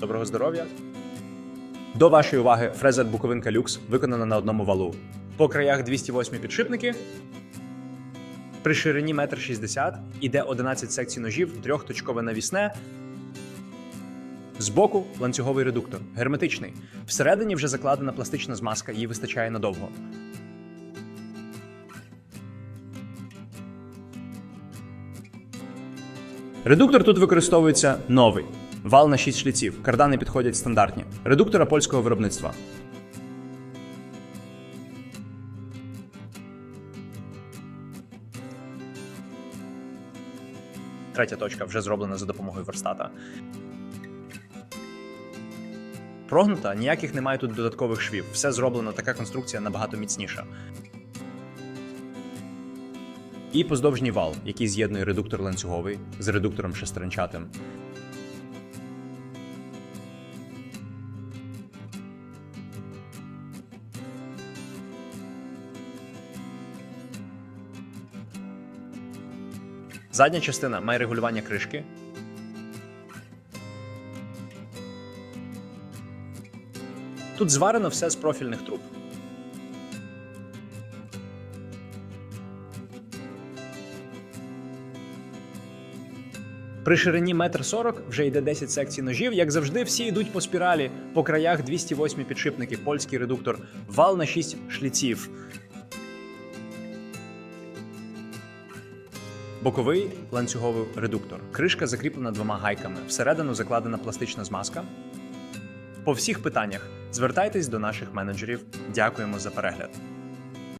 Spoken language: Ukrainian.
Доброго здоров'я. До вашої уваги фреза Буковинка Люкс виконана на одному валу. По краях 208 підшипники. При ширині 1,60 м іде 11 секцій ножів, трьохточкове навісне. Збоку ланцюговий редуктор, герметичний. Всередині вже закладена пластична змазка, її вистачає надовго. Редуктор тут використовується новий. Вал на 6 шліців. Кардани підходять стандартні. Редуктора польського виробництва. Третя точка вже зроблена за допомогою верстата. Прогнута, ніяких немає тут додаткових швів. Все зроблено, така конструкція набагато міцніша. І поздовжній вал, який з'єднує редуктор ланцюговий з редуктором шестеренчатим. Задня частина має регулювання кришки. Тут зварено все з профільних труб. При ширині 1,40 м вже йде 10 секцій ножів. Як завжди, всі йдуть по спіралі. По краях 208 підшипники, польський редуктор, вал на 6 шліців. Боковий ланцюговий редуктор. Кришка закріплена двома гайками. Всередину закладена пластична змазка. По всіх питаннях звертайтесь до наших менеджерів. Дякуємо за перегляд.